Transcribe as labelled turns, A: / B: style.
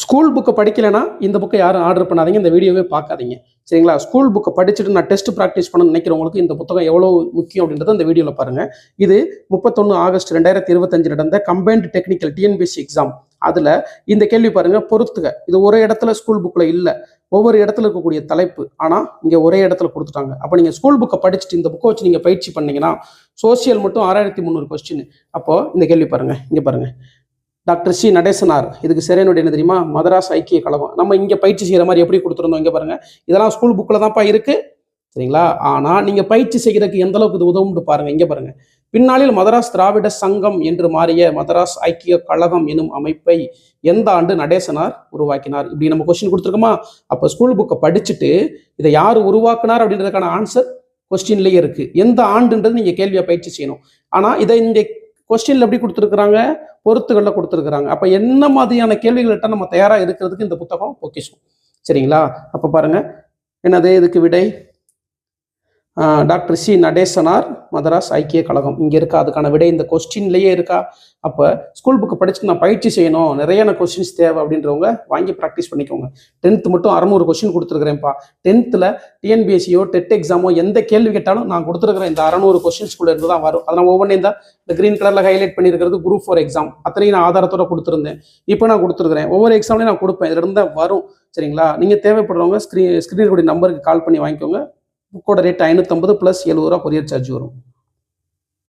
A: School புக்கை படிக்கலைன்னா இந்த புக்கை யாரும் ஆர்டர் பண்ணாதீங்க. இந்த வீடியோவே பார்க்காதீங்க. சரிங்களா? ஸ்கூல் புக்கை படிச்சுட்டு நான் டெஸ்ட் ப்ராக்டிஸ் பண்ண நினைக்கிறவங்களுக்கு இந்த புத்தகம் எவ்வளோ முக்கியம் அப்படின்றத இந்த வீடியோவில் பாருங்கள் இது முப்பத்தொன்று ஆகஸ்ட் ரெண்டாயிரத்தி இருபத்தஞ்சு நடந்த கம்பைன்டு டெக்னிக்கல் டிஎன்பிஎஸ்சி எக்ஸாம் அதில் இந்த கேள்வி பாருங்கள் பொறுத்துக. இது ஒரே இடத்துல ஸ்கூல் புக்கில் இல்லை. ஒவ்வொரு இடத்துல இருக்கக்கூடிய தலைப்பு. ஆனால் இங்கே ஒரே இடத்துல கொடுத்துட்டாங்க. அப்போ நீங்கள் ஸ்கூல் புக்கை படிச்சுட்டு இந்த புக்கை வச்சு நீங்கள் பயிற்சி பண்ணீங்கன்னா சோசியல் மட்டும் ஆறாயிரத்தி முந்நூறு கொஸ்டின் அப்போது இந்த கேள்வி பாருங்கள் இங்கே பாருங்கள் டாக்டர் சி நடேசனார். இதுக்கு சரியானோட என்ன தெரியுமா? மதராஸ் ஐக்கிய கழகம். நம்ம இங்கே பயிற்சி செய்கிற மாதிரி எப்படி கொடுத்துருந்தோம் இங்கே பாருங்கள் இதெல்லாம் ஸ்கூல் புக்கில் தான்ப்பா இருக்குது சரிங்களா? ஆனால் நீங்கள் பயிற்சி செய்கிறதுக்கு எந்த அளவுக்கு இது உதவும்னு பாருங்க இங்கே பாருங்கள் பின்னாளில் மதராஸ் திராவிட சங்கம் என்று மாறிய மதராஸ் ஐக்கிய கழகம் எனும் அமைப்பை எந்த ஆண்டு நடேசனார் உருவாக்கினார்? இப்படி நம்ம கொஸ்டின் கொடுத்துருக்கோமா? அப்போ ஸ்கூல் புக்கை படிச்சுட்டு இதை யார் உருவாக்கினார் அப்படின்றதுக்கான ஆன்சர் கொஸ்டின்லேயே இருக்குது எந்த ஆண்டுன்றது நீங்கள் கேள்வியை பயிற்சி செய்யணும். ஆனால் இதை இந்த கொஸ்டின்ல எப்படி கொடுத்துருக்குறாங்க? பொறுத்துகளில் கொடுத்துருக்குறாங்க. அப்போ என்ன மாதிரியான கேள்விகள்கிட்ட நம்ம தயாராக இருக்கிறதுக்கு இந்த புத்தகம் பொக்கிஷம். சரிங்களா? அப்போ பாருங்க. என்னது? இதுக்கு விடை? டாக்டர் சி நடேசனார் மதராஸ் ஐக்கிய கழகம். இங்கே இருக்கா அதுக்கான விடை இந்த கொஸ்டின்லேயே இருக்கா. அப்போ ஸ்கூல் புக்கு படிச்சுட்டு நான் பயிற்சி செய்யணும். நிறைய கொஸ்டின்ஸ் தேவை அப்படின்றவங்க வாங்கி ப்ராக்டிஸ் பண்ணிக்கோங்க. டென்த் மட்டும் அறநூறு கொஸ்டின் கொடுத்துருக்குறேன்ப்பா. டென்த்தில் டிஎன்பிஎஸ்சியோ டெட் எக்ஸாமோ எந்த கேள்வி கேட்டாலும் நான் கொடுத்துருக்குறேன். இந்த அறநூறு கொஸ்டின்ஸ்குள்ளே இருந்து தான் வரும். அதனால் ஒவ்வொன்றையும் தான் இந்த க்ரீன் கலரில் ஹைலைட் பண்ணியிருக்கிறது குரூப் ஃபோர் எக்ஸாம் அத்தனையும் நான் ஆதாரத்தோட கொடுத்துருந்தேன். இப்போ நான் கொடுத்துருக்குறேன். ஒவ்வொரு எக்ஸாம்லையும் நான் கொடுப்பேன். இதுலேருந்து வரும். சரிங்களா? நீங்கள் தேவைப்படுறவங்க ஸ்க்ரீன் ஸ்க்ரீன் நம்பருக்கு கால் பண்ணி வாங்கிக்கோங்க. புக்கோட ரேட் ஐநூற்றம்பது ப்ளஸ் எழுபது ரூபா கொரியர் சார்ஜ் வரும்.